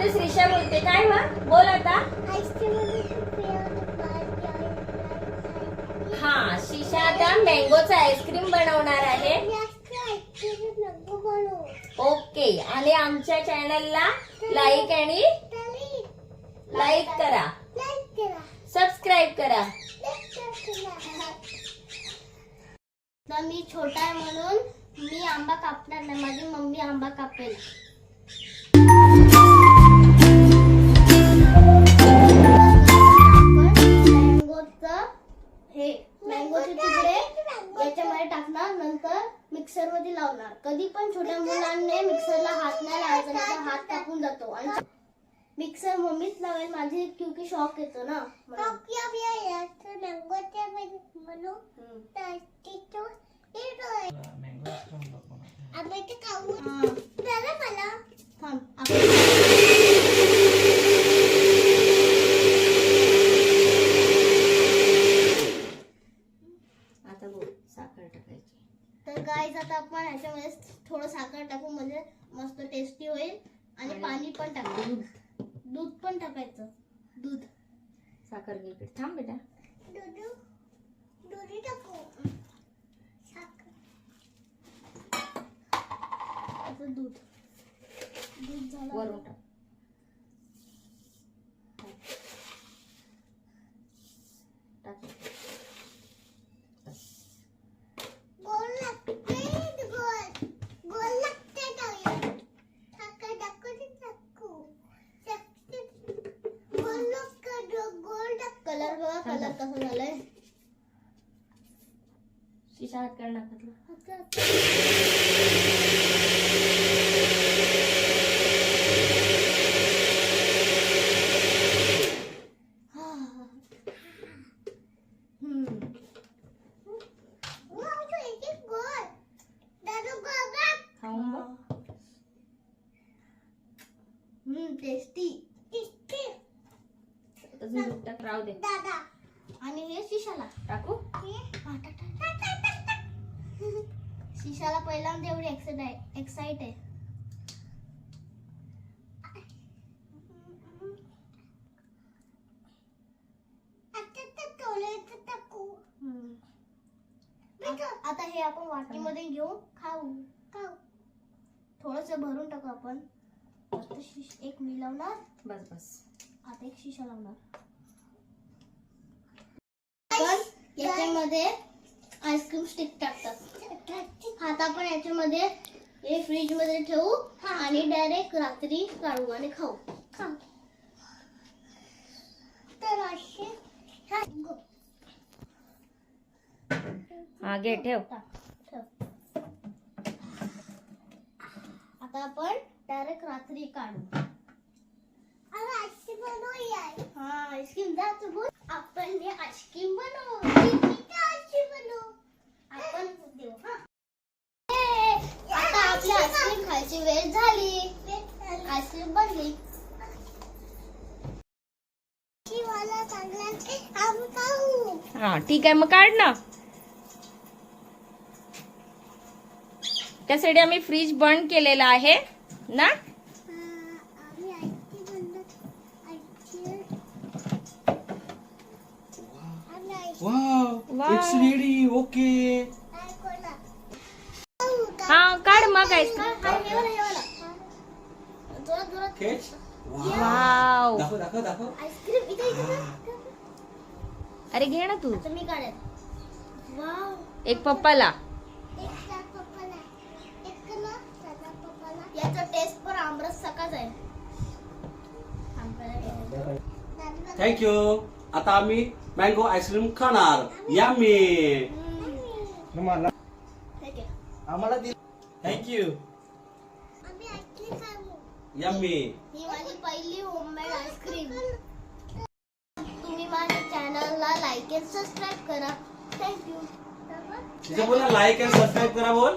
बोलते. काय मग बोल आता. हा शिशा आता मँगोचा आईस्क्रीम बनवणार आहे. ओके. आणि आमच्या चॅनलला लाईक आणि लाईक करा. सबस्क्राईब करा. मी छोटा आहे म्हणून मी आंबा कापणार नाही. माझी मम्मी आंबा कापेल. याच्यामध्ये टाकणार नंतर मिक्सरमध्ये लावणार. कधी पण छोट्या मुलांनी मिक्सरला हात नाही लावायचा नाही हात कापून जातो. आणि मिक्सर मम्मीच लावेल माझी क्योंकि शॉक येतो ना. म्हणून. हम्म. थांब आपण आता बोल साखर टाकायची तर गाईज आता आपण ह्याच्यामध्ये थोडं साखर टाकू म्हणजे मस्त टेस्टी होईल. आणि पाणी पण टाकू. दूध. दूध पण टाकायचं. दूध. साखर इकडे. थांब बेटा असं दूध दूध झालं वरून टाक टाक. कलर बघा कलर कसा झालाय शिशा हात काढ टेस्टी अजून टाक राहू दे. दादा. आणि हे शिशाला. टाकू? शिशाला पहिल्यांदा एवढी एक्साइट एक्साइट आहे. आता हे आपण वाटीमध्ये घेऊ खाऊ खाऊ. थोडस भरून टाकू आपण. एक मी लावणार. बस बस. आता एक शिशा लावणार. याच्यामध्ये आईस्क्रीम स्टिक टाकतात. आता आपण याच्यामध्ये हे फ्रीजमध्ये ठेवू आणि डायरेक्ट रात्री काढू आणि खाऊ तर असे हा. घे ठेव. आता आपण डायरेक्ट रात्री काढू. हा आईस्क्रीम जा तू. बोल आपण हे आईस्क्रीम बनवू. वेळ झाली आईस्क्रीम बनली हा ठीक आहे मग काढ ना त्यासाठी आम्ही फ्रीज बंद केलेला आहे ना? Wow, Wow. it's ready. Okay. Wow. Wow दाखव दाखव. दाखव. आईस्क्रीम इथे इथे इथे. अरे घे ना तू. मी वाव एक पप्पाला. याचा टेस्ट पण आमरस सकाच आहे Thank you. आता आम्ही मँगो आईस्क्रीम खाणार. यामी आम्हाला थँक्यू यम्मी ही माझी पहिली होममेड आईस्क्रीम तुम्ही माझ्या चॅनलला लाईक आणि सबस्क्राईब करा. थँक्यू तिथे बोला लाईक आणि सबस्क्राईब करा बोल.